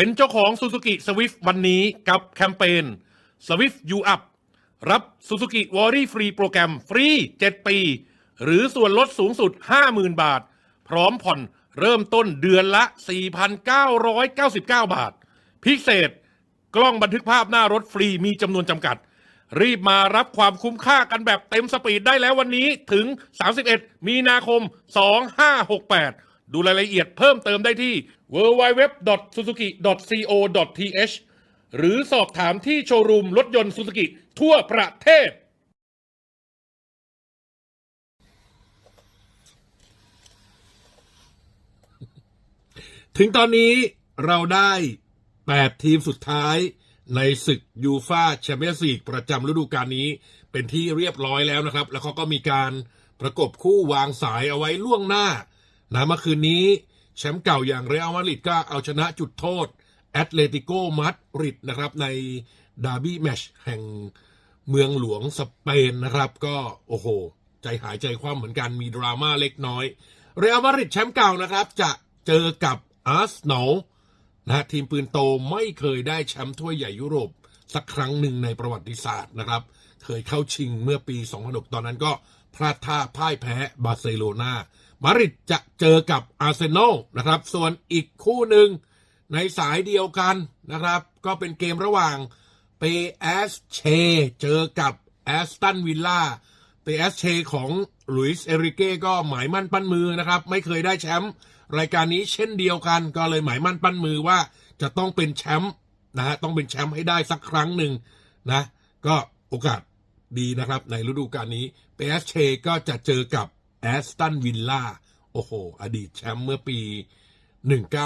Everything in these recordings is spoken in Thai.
เป็นเจ้าของ Suzuki Swift วันนี้กับแคมเปญ Swift You Up รับ Suzuki w a r r y Free โปรแกรมฟรี 7 ปี หรือส่วนลดสูงสุด 50,000 บาท พร้อมผ่อนเริ่มต้นเดือนละ 4,999 บาท พิเศษกล้องบันทึกภาพหน้ารถฟรีมีจำนวนจำกัด รีบมารับความคุ้มค่ากันแบบเต็มสปีดได้แล้ววันนี้ถึง 31 มีนาคม 2568 ดูรายละเอียดเพิ่มเติมได้ที่ www.suzuki.co.th หรือสอบถามที่โชว์รูมรถยนต์ซูซูกิทั่วประเทศ ถึงตอนนี้เราได้ 8 ทีมสุดท้ายในศึกยูฟาแชมเปี้ยนส์ลีกประจำฤดูกาลนี้เป็นที่เรียบร้อยแล้วนะครับ แล้วเขาก็มีการประกบคู่วางสายเอาไว้ล่วงหน้านะเมื่อคืนนี้ แชมป์เก่าอย่างเรอัลมาดริดก็เอาชนะจุดโทษแอตเลติโกมาดริดนะครับในดาร์บี้แมชแห่งเมืองหลวงสเปนนะครับก็โอ้โห ใจหายใจคว่ำเหมือนกันมีดราม่าเล็กน้อย เรอัลมาดริดแชมป์เก่านะครับ จะเจอกับอาร์เซนอลนะฮะทีมปืนโตไม่เคยได้แชมป์ถ้วยใหญ่ยุโรป สักครั้งหนึ่งในประวัติศาสตร์นะครับ เคยเข้าชิงเมื่อปี 2006 ตอนนั้นก็พลาดท่าพ่ายแพ้บาร์เซโลนา มาริดจะเจอกับอาร์เซนอลนะครับ ส่วนอีกคู่หนึ่งในสายเดียวกันนะครับ ก็เป็นเกมระหว่างเปแอสเชเจอกับแอสตันวิลล่าเปแอสเชของลุยส์เอริเก้ก็หมายมั่นปั้นมือนะครับ ไม่เคยได้แชมป์รายการนี้เช่นเดียวกัน ก็เลยหมายมั่นปั้นมือว่าจะต้องเป็นแชมป์นะฮะต้องเป็นแชมป์ให้ได้สักครั้งหนึ่งนะ ก็โอกาสดีนะครับในฤดูกาลนี้เปแอสเชก็จะเจอกับ แอสตันวิลล่าโอ้โห อดีตแชมป์เมื่อปี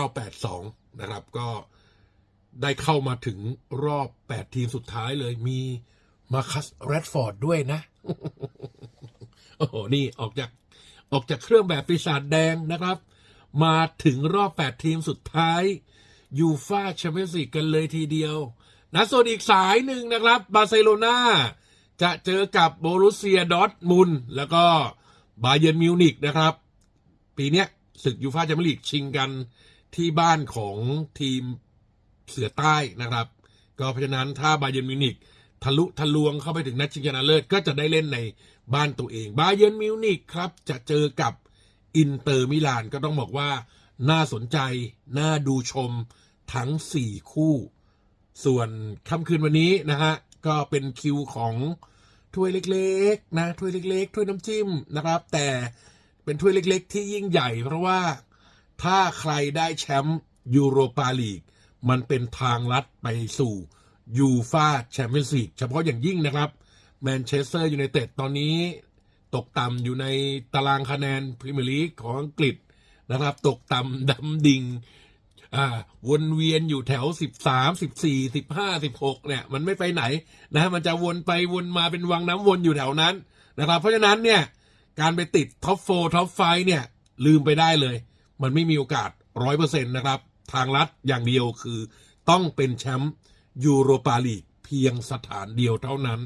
1982 นะครับ ก็ได้เข้ามาถึงรอบ 8 ทีมสุดท้ายเลยมีมาคัสแรดฟอร์ดด้วยนะ โอ้โห นี่ออกจากออกจากเครื่องแบบปีศาจแดงนะครับ มาถึงรอบ 8 ทีมสุดท้ายยูฟาแชมเปี้ยนส์ลีกกันเลยทีเดียวนะส่วนอีกสายหนึ่งนะครับ บาร์เซโลนาจะเจอกับโบรุเซียดอร์ทมุนแล้วก็ บาเยิร์นมิวนิกนะครับ ปีเนี้ยศึกยูฟาแชมเปี้ยนส์ลีกชิงกันที่บ้านของทีมเสือใต้นะครับ ก็เพราะฉะนั้นถ้าบาเยิร์นมิวนิกทะลุทะลวงเข้าไปถึงนัดชิงชนะเลิศก็จะได้เล่นในบ้านตัวเองบาเยิร์นมิวนิกครับ จะเจอกับอินเตอร์มิลานก็ต้องบอกว่า น่าสนใจ น่าดูชมทั้ง 4 คู่ ส่วนค่ำคืนวันนี้นะฮะ ก็เป็นคิวของ ถ้วยเล็กๆนะถ้วยเล็ก ๆ ถ้วยน้ำจิ้มนะครับ แต่เป็นถ้วยเล็ก ๆ ที่ยิ่งใหญ่ เพราะว่าถ้าใครได้แชมป์ยูโรปาลีกมันเป็นทางลัดไปสู่ยูฟาแชมเปี้ยนส์ลีกเฉพาะอย่างยิ่งนะครับแมนเชสเตอร์ยูไนเต็ดตอนนี้ตกต่ำอยู่ในตารางคะแนนพรีเมียร์ลีกของอังกฤษนะครับ ตกต่ำดำดิ่ง อ่า วนเวียนอยู่แถวสิบสามสิบสี่สิบห้าสิบหกเนี่ย มันไม่ไปไหนนะมันจะวนไปวนมาเป็นวังน้ำวนอยู่แถวนั้นนะครับ เพราะฉะนั้นเนี่ย การไปติดท็อปโฟท็อปไฟเนี่ย ลืมไปได้เลย มันไม่มีโอกาสร้อยเปอร์เซ็นต์นะครับ ทางลัดอย่างเดียวคือ ต้องเป็นแชมป์ยูโรปาลีกเพียงสถานเดียวเท่านั้น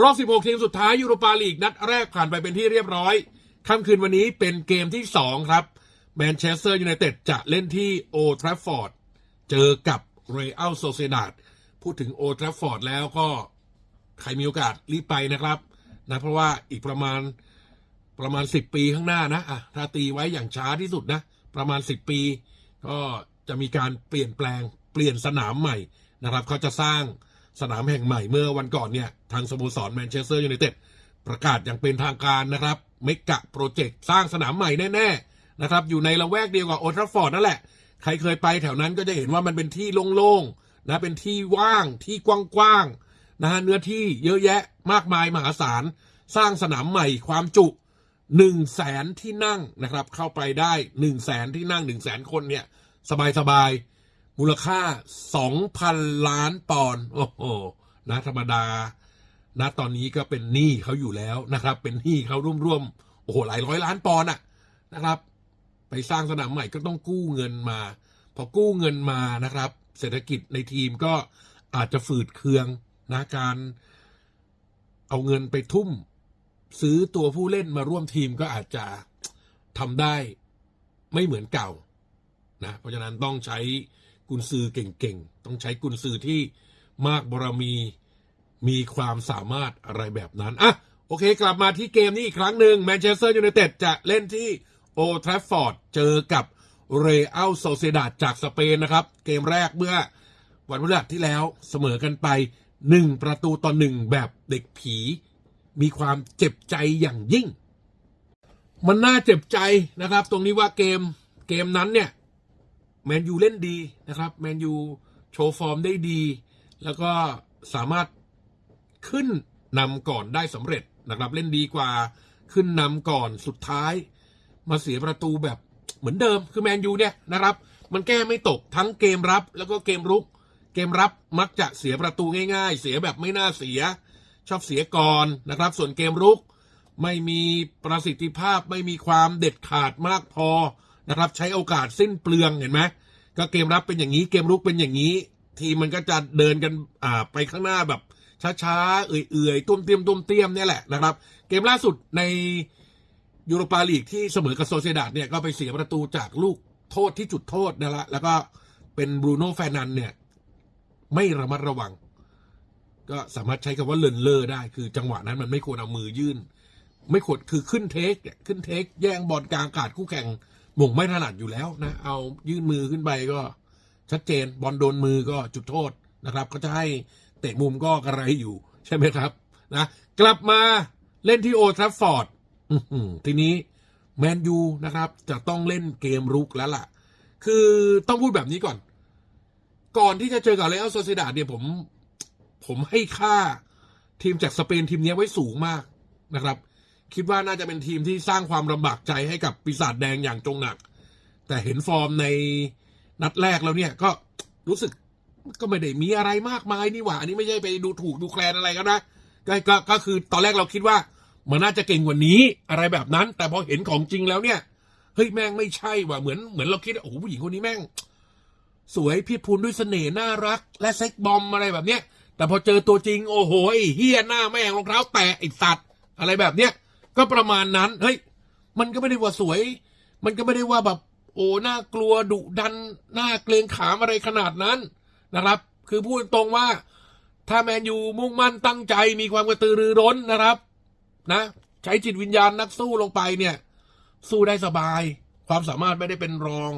รอบ 16 ทีมสุดท้ายยูโรปาลีกนัดแรกผ่านไปเป็นที่เรียบร้อยค่ำคืนวันนี้เป็นเกมที่ 2 ครับ แมนเชสเตอร์ยูไนเต็ดจะเล่นที่โอทราฟฟอร์ด เจอกับเรอัลโซเซดาดพูดถึงโอทราฟฟอร์ดแล้วก็ ใครมีโอกาสรีบไปนะครับนะเพราะว่าอีกประมาณประมาณ 10 ปีข้างหน้านะอะถ้าตีไว้อย่างช้าที่สุดนะ ประมาณ 10 ปี ก็จะมีการเปลี่ยนแปลงเปลี่ยนสนามใหม่นะครับ เขาจะสร้างสนามแห่งใหม่เมื่อวันก่อนเนี่ย ทางสโมสรแมนเชสเตอร์ยูไนเต็ดประกาศอย่างเป็นทางการนะครับเมกะโปรเจกต์สร้างสนามใหม่แน่ ๆ นะครับ อยู่ในละแวกเดียวกับโอทราฟอร์ดนั่นแหละ ใครเคยไปแถวนั้นก็จะเห็นว่ามันเป็นที่โล่งๆนะเป็นที่ว่างที่กว้างๆนะฮะเนื้อที่เยอะแยะมากมายมหาศาลสร้างสนามใหม่ความจุหนึ่งแสนที่นั่งนะครับ เข้าไปได้หนึ่งแสนที่นั่งหนึ่งแสนคนเนี่ย สบายๆมูลค่าสองพันล้านปอนด์โอ้โหนะธรรมดานะตอนนี้ก็เป็นหนี้เขาอยู่แล้วนะครับ เป็นหนี้เขาร่วมๆโอ้โหหลายร้อยล้านปอนด์อะนะครับ ไปสร้างสนามใหม่ก็ต้องกู้เงินมา พอกู้เงินมานะครับ เศรษฐกิจในทีมก็อาจจะฝืดเคืองนะการเอาเงินไปทุ่ม ซื้อตัวผู้เล่นมาร่วมทีมก็อาจจะทำได้ไม่เหมือนเก่านะเพราะฉะนั้นต้องใช้กุนซือเก่งๆ ต้องใช้กุนซือที่มากบารมีมีความสามารถอะไรแบบนั้นอะโอเค กลับมาที่เกมนี้อีกครั้งหนึ่งแมนเชสเตอร์ยูไนเต็ดจะเล่นที่ โอทราฟฟอร์ดเจอกับเรอัลโซเซดาจากสเปนนะครับ เกมแรกเมื่อวันพฤหัสที่แล้วเสมอกันไปหนึ่งประตูต่อหนึ่งแบบเด็กผี มีความเจ็บใจอย่างยิ่ง มันน่าเจ็บใจนะครับ ตรงนี้ว่าเกมเกมนั้นเนี่ยแมนยูเล่นดีนะครับแมนยูโชว์ฟอร์มได้ดี แล้วก็สามารถขึ้นนำก่อนได้สำเร็จนะครับ เล่นดีกว่าขึ้นนำก่อนสุดท้าย มาเสียประตูแบบเหมือนเดิมคือแมนยูเนี่ยนะครับ มันแก้ไม่ตกทั้งเกมรับแล้วก็เกมรุก เกมรับมักจะเสียประตูง่าย ๆ เสียแบบไม่น่าเสีย ชอบเสียก่อนนะครับ ส่วนเกมรุกไม่มีประสิทธิภาพไม่มีความเด็ดขาดมากพอนะครับ ใช้โอกาสสิ้นเปลืองเห็นไหมก็เกมรับเป็นอย่างนี้เกมรุกเป็นอย่างนี้ ทีมันก็จะเดินกันอ่าไปข้างหน้าแบบช้าๆเอื่อยๆตุ้มเตียมตุ้มเตียมเนี่ยแหละนะครับ เกมล่าสุดใน ยูโรปาลีกที่เสมอกับโซเซดาดเนี่ยก็ไปเสียประตูจากลูกโทษที่จุดโทษนะละแล้วก็เป็นบรูโน่แฟนันเนี่ย ไม่ระมัดระวัง ก็สามารถใช้คำว่าเลินเลอได้ คือจังหวะนั้นมันไม่ควรเอามือยื่น ไม่ควรคือขึ้นเทคเนี่ยขึ้นเทค แย่งบอลกลางอากาศคู่แข่งหม่งไม่ถนัดอยู่แล้วนะ เอายื่นมือขึ้นไปก็ ชัดเจนบอลโดนมือก็จุดโทษนะครับก็จะให้เตะมุมก็กระไรอยู่ ใช่ไหมครับนะกลับมาเล่นที่โอทรัฟฟอร์ด ทีนี้แมนยูนะครับ จะต้องเล่นเกมรุกแล้วล่ะ คือต้องพูดแบบนี้ก่อน ก่อนที่จะเจอกับเรอัลโซเซดาดเนี่ยผม ผมให้ค่าทีมจากสเปนทีมนี้ไว้สูงมากนะครับ คิดว่าน่าจะเป็นทีมที่สร้างความลำบากใจให้กับปีศาจแดงอย่างจงหนัก แต่เห็นฟอร์มในนัดแรกแล้วเนี่ยก็รู้สึกก็ไม่ได้มีอะไรมากมายนี่หว่า อันนี้ไม่ใช่ไปดูถูกดูแคลนอะไรกันนะก็ก็ก็คือตอนแรกเราคิดว่า มันน่าจะเก่งกว่านี้อะไรแบบนั้น แต่พอเห็นของจริงแล้วเนี่ยเฮ้ยแม่งไม่ใช่ว่ะเหมือนเหมือนเราคิดว่าโอ้โหผู้หญิงคนนี้แม่ง สวยพียรพูนด้วยเสน่ห์น่ารัก และเซ็กบอมอะไรแบบเนี้ยแต่พอเจอตัวจริงโอ้โหเฮียหน้าแม่งรองเท้าแตะไอ้สัตว์อะไรแบบเนี้ยก็ประมาณนั้นเฮ้ยมันก็ไม่ได้ว่าสวย มันก็ไม่ได้ว่าแบบโอ้หน่ากลัวดุดันหน่าเกรงขามอะไรขนาดนั้นนะครับ คือพูดตรงว่าถ้าแมนยูมุ่งมั่นตั้งใจมีความกระตือรือร้นนะครับ นะ ใช้จิตวิญญาณนักสู้ลงไปเนี่ย สู้ได้สบาย ความสามารถไม่ได้เป็นรอง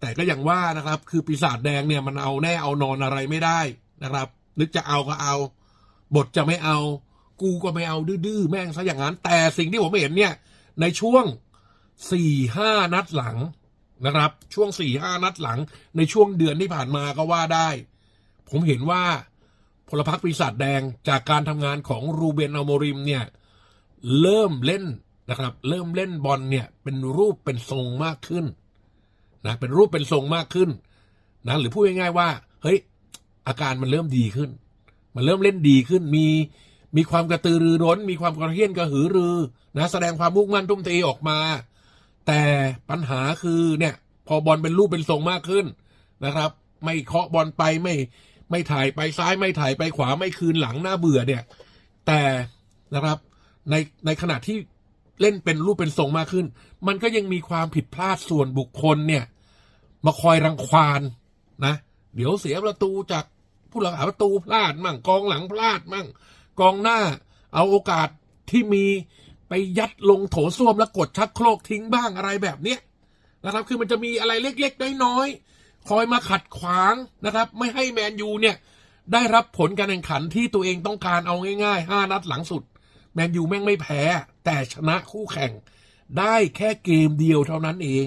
แต่ก็อย่างว่านะครับ คือปีศาจแดงเนี่ยมันเอาแน่เอานอนอะไรไม่ได้นะครับ นึกจะเอาก็เอา บทจะไม่เอา กูก็ไม่เอาดื้อๆแม่งซะอย่างนั้น แต่สิ่งที่ผมเห็นเนี่ย ในช่วงสี่ห้านัดหลังนะครับ ช่วงสี่ห้านัดหลัง ในช่วงเดือนที่ผ่านมาก็ว่าได้ ผมเห็นว่า พลพรรคปีศาจแดงจากการทำงานของรูเบนอโมริมเนี่ยเริ่มเล่นนะครับ เริ่มเล่นบอลเนี่ยเป็นรูปเป็นทรงมากขึ้นนะเป็นรูปเป็นทรงมากขึ้นนะหรือพูดง่ายๆว่า เฮ้ย อาการมันเริ่มดีขึ้น มันเริ่มเล่นดีขึ้นมีมีความกระตือรือร้น มีความกระเฮี้ยนกระหือรือนะแสดงความมุ่งมั่นทุ่มเทออกมา แต่ปัญหาคือเนี่ย พอบอลเป็นรูปเป็นทรงมากขึ้นนะครับ ไม่เคาะบอลไปไม่ ไม่ถ่ายไปซ้ายไม่ถ่ายไปขวาไม่คืนหลังหน้าเบื่อเนี่ย แต่นะครับในในขณะที่เล่นเป็นรูปเป็นทรงมากขึ้น มันก็ยังมีความผิดพลาดส่วนบุคคลเนี่ย มาคอยรังควานนะ เดี๋ยวเสียประตูจากผู้รักษาประตูพลาดมั่งกองหลังพลาดมั่ง กองหน้าเอาโอกาสที่มีไปยัดลงโถส้วมแล้วกดชักโครกทิ้งบ้างอะไรแบบเนี้ยนะครับ คือมันจะมีอะไรเล็กๆน้อยๆ คอยมาขัดขวางนะครับ ไม่ให้แมนยูเนี่ย ได้รับผลการแข่งขันที่ตัวเองต้องการเอาง่ายๆห้านัดหลังสุด แมนยูแม่งไม่แพ้ แต่ชนะคู่แข่ง ได้แค่เกมเดียวเท่านั้นเอง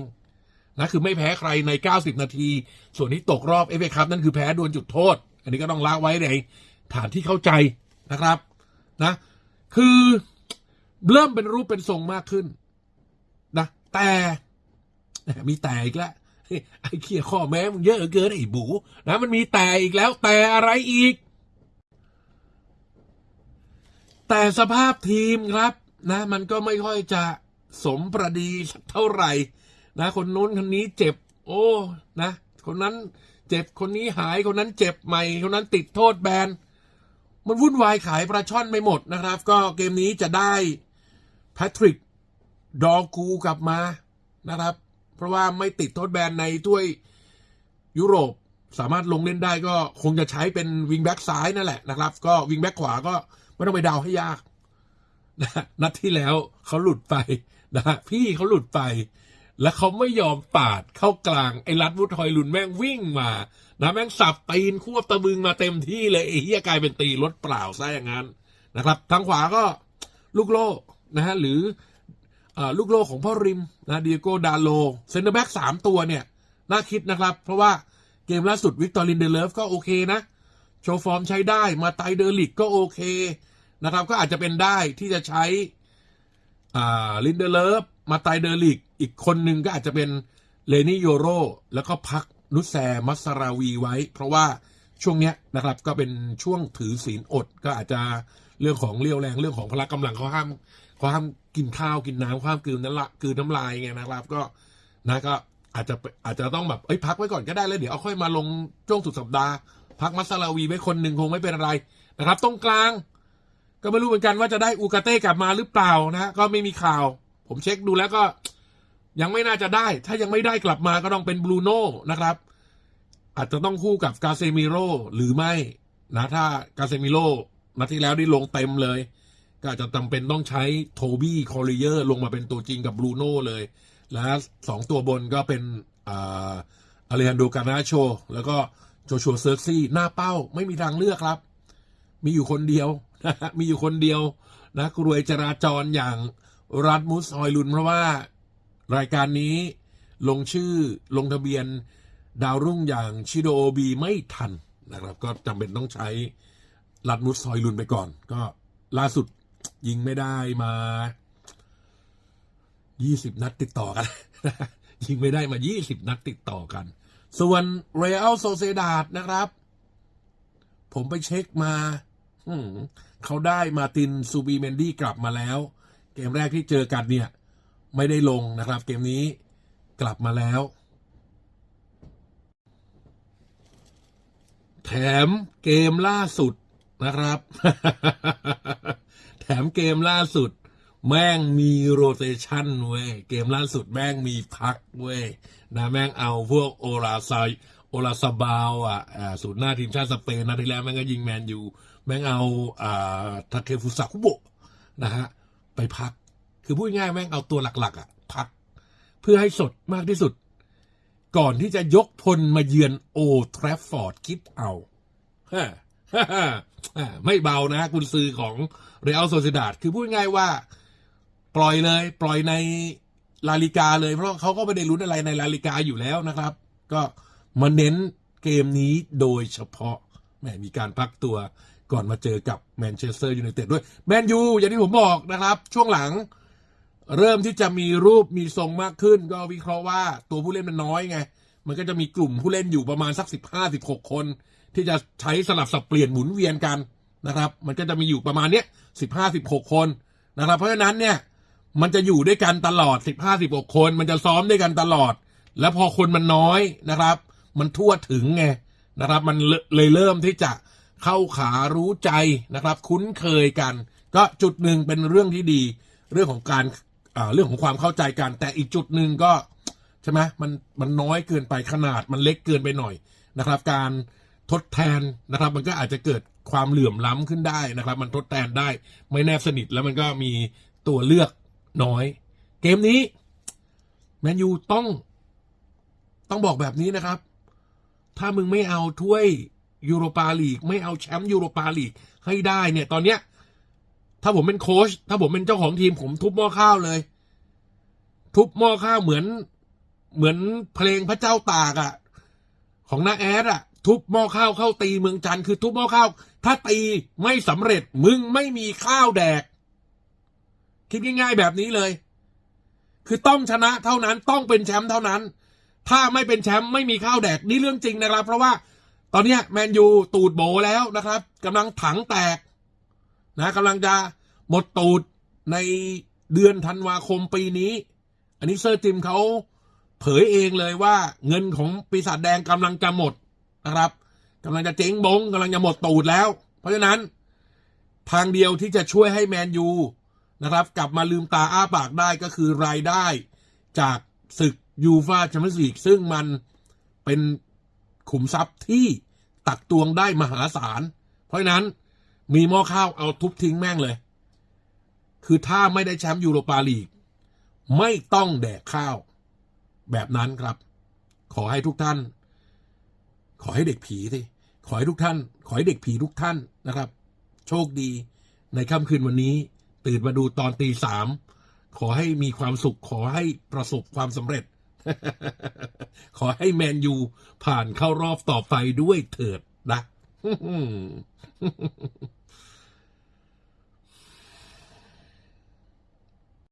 นะคือไม่แพ้ใครใน 90 นาที ส่วนที่ตกรอบเอฟเอคัพนั่นคือแพ้ดวลจุดโทษ อันนี้ก็ต้องละไว้ในฐานที่เข้าใจนะครับนะคือเริ่มเป็นรูปเป็นทรงมากขึ้นนะแต่มีแต่อีกแล้ว ไอ้เคียข้อแม้มึงเยอะเกินไอ้บูนะมันมีแต่อีกแล้วแต่อะไรอีก แต่สภาพทีมครับนะ มันก็ไม่ค่อยจะสมประดีสักเท่าไหร่ นะ คนนู้นคนนี้เจ็บ โอ้นะ คนนั้นเจ็บคนนี้หายคนนั้นเจ็บใหม่คนนั้นติดโทษแบนมันวุ่นวายขายปลาช่อนไปหมดนะครับ ก็เกมนี้จะได้แพทริกดอกูกลับมานะครับ เพราะว่าไม่ติดโทษแบนในถ้วยยุโรปสามารถลงเล่นได้ก็คงจะใช้เป็นวิงแบ็กซ้ายนั่นแหละนะครับ ก็วิงแบ็กขวาก็ไม่ต้องไปเดาให้ยากนะนัดที่แล้วเขาหลุดไปนะพี่เขาหลุดไป แล้วเขาไม่ยอมปาดเข้ากลางไอ้รัดวุฒอยลุนแม่งวิ่งมานะแม่งสับตีนควบตะบึงมาเต็มที่เลยไอ้เฮียกลายเป็นตีรถเปล่าซะอย่างนั้นนะครับ ทางขวาก็ลูกโลนะฮะหรือ ลูกโลของพ่อริมนะเดียโกดาโลเซนเตอร์แบ็กสามตัวเนี่ย น่าคิดนะครับ เพราะว่าเกมล่าสุดวิกตอรินเดเลฟก็โอเคนะ โชว์ฟอร์มใช้ได้มาไตเดอร์ลิกก็โอเคนะครับ ก็อาจจะเป็นได้ที่จะใช้ลินเดเลฟมาไตเดอร์ลิกอีกคนหนึ่งก็อาจจะเป็นเลนี่โยโรแล้วก็พักนุสแซมัสซาราวีไว้ เพราะว่าช่วงเนี้ยนะครับก็เป็นช่วงถือศีลอดก็อาจจะเรื่องของเรี่ยวแรงเรื่องของพละกำลังเขาห้าม เขามกินข้าวกินน้ำเขาห้ามกลืนน้ำละกลืนน้ำลายไงนะครับ ก็นะก็อาจจะอาจจะต้องแบบเอ้ยพักไว้ก่อนก็ได้แล้วเดี๋ยวเอาค่อยมาลงช่วงสุดสัปดาห์ พักมัสซาวีไว้คนหนึ่งคงไม่เป็นอะไรนะครับ ตรงกลาง ก็ไม่รู้เหมือนกันว่าจะได้อูกาเต้กลับมาหรือเปล่านะก็ไม่มีข่าว ผมเช็คดูแล้วก็ ยังไม่น่าจะได้ ถ้ายังไม่ได้กลับมาก็ต้องเป็นบรูโน่นะครับ อาจจะต้องคู่กับกาเซมิโร่หรือไม่นะถ้ากาเซมิโร่นัดที่แล้วได้ลงเต็มเลย ก็อาจจะจำเป็นต้องใช้โทบี้คอริเยอร์ลงมาเป็นตัวจริงกับบรูโน่เลย และสองตัวบนก็เป็นอาเลฮันโดกานาโช แล้วก็โจชัวเซิร์ซี่ หน้าเป้าไม่มีทางเลือกครับ มีอยู่คนเดียวนะมีอยู่คนเดียวนะกรวยจราจรอย่างรัดมุสฮอยลุนเพราะว่ารายการนี้ลงชื่อลงทะเบียนดาวรุ่งอย่างชิโดโอบีไม่ทันนะครับ ก็จำเป็นต้องใช้รัดมุสฮอยลุนไปก่อน ก็ล่าสุด ยิงไม่ได้มา20นัดติดต่อกันยิงไม่ได้มา20นัดติดต่อกัน ส่วนเรอัลโซเซดาดนะครับ ผมไปเช็คมาอืเขาได้มาตินซูบีเมนดี้กลับมาแล้ว เกมแรกที่เจอกันเนี่ย ไม่ได้ลงนะครับ เกมนี้กลับมาแล้ว แถมเกมล่าสุด นะครับ แถมเกมล่าสุด แม่งมีโรเตชันเว้ย เกมล่าสุดแม่งมีพักเว้ยนะแม่งเอาพวกโอราซายโอลาซาบาวอะอ่าศูนย์หน้าทีมชาติสเปนนะที่แล้วแม่งก็ยิงแมนยูแม่งเอาอ่าทาเคฟุสะคุโบะนะฮะไปพัก คือพูดง่ายแม่งเอาตัวหลัก ๆ อะ พัก เพื่อให้สดมากที่สุด ก่อนที่จะยกพลมาเยือนโอทรฟฟอร์ดคิดเอาฮะฮ่าฮ่าฮ่า ไม่เบานะกุนซือของเรอัลโซเซดาดคือพูดง่ายว่า ปล่อยเลย ปล่อยในลาลิกาเลยเพราะเขาก็ไม่ได้ลุ้นอะไรในลาลิกาอยู่แล้วนะครับ ก็มาเน้นเกมนี้โดยเฉพาะแหมมีการพักตัวก่อนมาเจอกับแมนเชสเตอร์ยูไนเต็ดด้วยแมนยูอย่างที่ผมบอกนะครับ ช่วงหลัง เริ่มที่จะมีรูปมีทรงมากขึ้น ก็วิเคราะห์ว่าตัวผู้เล่นมันน้อยไง มันก็จะมีกลุ่มผู้เล่นอยู่ประมาณสักสิบห้าสิบหกคน ที่จะใช้สลับสับเปลี่ยนหมุนเวียนกันนะครับ มันก็จะมีอยู่ประมาณเนี้ยสิบห้าสิบหกคนนะครับ เพราะฉะนั้นเนี่ยมันจะอยู่ด้วยกันตลอดสิบห้าสิบหกคน มันจะซ้อมด้วยกันตลอด แล้วพอคนมันน้อยนะครับ มันทั่วถึงไงนะครับ มันเลเลยเริ่มที่จะเข้าขารู้ใจนะครับ คุ้นเคยกัน ก็จุดหนึ่งเป็นเรื่องที่ดี เรื่องของการอ่าเรื่องของความเข้าใจกัน แต่อีกจุดหนึ่งก็ ใช่ไหมมันมันน้อยเกินไปขนาดมันเล็กเกินไปหน่อยนะครับ การทดแทนนะครับ มันก็อาจจะเกิดความเหลื่อมล้ำขึ้นได้นะครับ มันทดแทนได้ไม่แนบสนิทแล้วมันก็มีตัวเลือกน้อย เกมนี้แมนยูต้องต้องบอกแบบนี้นะครับ ถ้ามึงไม่เอาถ้วยยูโรปาลีกไม่เอาแชมป์ยูโรปาลีกให้ได้เนี่ย ตอนเนี้ย ถ้าผมเป็นโค้ชถ้าผมเป็นเจ้าของทีมผมทุบหม้อข้าวเลย ทุบหม้อข้าวเหมือน เหมือนเพลงพระเจ้าตากอะของน้าแอดอะทุบหม้อข้าวเข้าตีเมืองจันทร์คือทุบหม้อข้าว ถ้าตีไม่สำเร็จมึงไม่มีข้าวแดก คิดง่ายๆแบบนี้เลย คือต้องชนะเท่านั้นต้องเป็นแชมป์เท่านั้น ถ้าไม่เป็นแชมป์ไม่มีข้าวแดกนี่เรื่องจริงนะครับ เพราะว่าตอนนี้แมนยูตูดโบแล้วนะครับกำลังถังแตกนะกำลังจะหมดตูดในเดือนธันวาคมปีนี้ อันนี้เซอร์จิมเขา เผยเองเลยว่าเงินของปีศาจแดงกำลังจะหมดนะครับกำลังจะเจ๊งบงกำลังจะหมดตูดแล้ว เพราะฉะนั้น ทางเดียวที่จะช่วยให้แมนยูนะครับกลับมาลืมตาอ้าปากได้ก็คือรายได้จากศึกยูฟาแชมเปี้ยนส์ลีกซึ่งมันเป็นขุมทรัพย์ที่ตักตวงได้มหาศาล เพราะฉะนั้นมีหม้อข้าวเอาทุบทิ้งแม่งเลย คือถ้าไม่ได้แชมป์ยูโรปาลีก ไม่ต้องแดกข้าว แบบนั้นครับ ขอให้ทุกท่าน ขอให้เด็กผีสิขอให้ทุกท่าน ขอให้เด็กผีทุกท่านนะครับ โชคดีในค่ำคืนวันนี้ ตื่นมาดูตอนตีสามขอให้มีความสุข ขอให้ประสบความสำเร็จ ขอให้แมนยูผ่านเข้ารอบต่อไปด้วยเถิดนะ